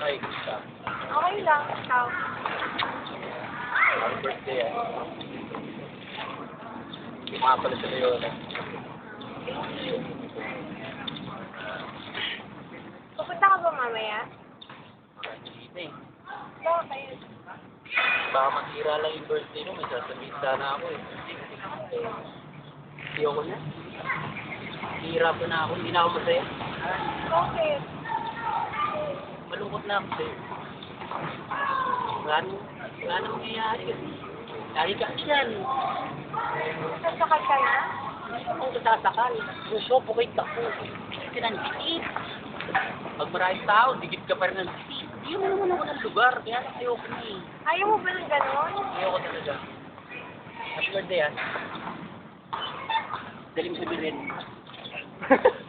Okay, isa. Okay lang, ikaw. Happy birthday, eh. Yung mga pala sila yun, eh. Pupunta ka ba mamaya? Hindi, eh. Bakit? Baka masira lang yung birthday nyo, may sasabihin sana ako, eh. Hindi ako na. Hira po na ako, hindi na ako masaya. Okay na ako sa'yo. Wala nang, wala nang mangyayari kasi. Lagi ka dyan. Sasakal ka na? Ako sasakal. Gusto, bukit ako. Dikit ka ng dikit. Pag maraming tao, dikit ka pa rin ng dikit. Hindi mo naman ako ng lugar, kaya ayoko na eh. Ayaw mo ba ng ganon? Ayoko talaga. Happy birthday ah. Dali mo sa bilhin.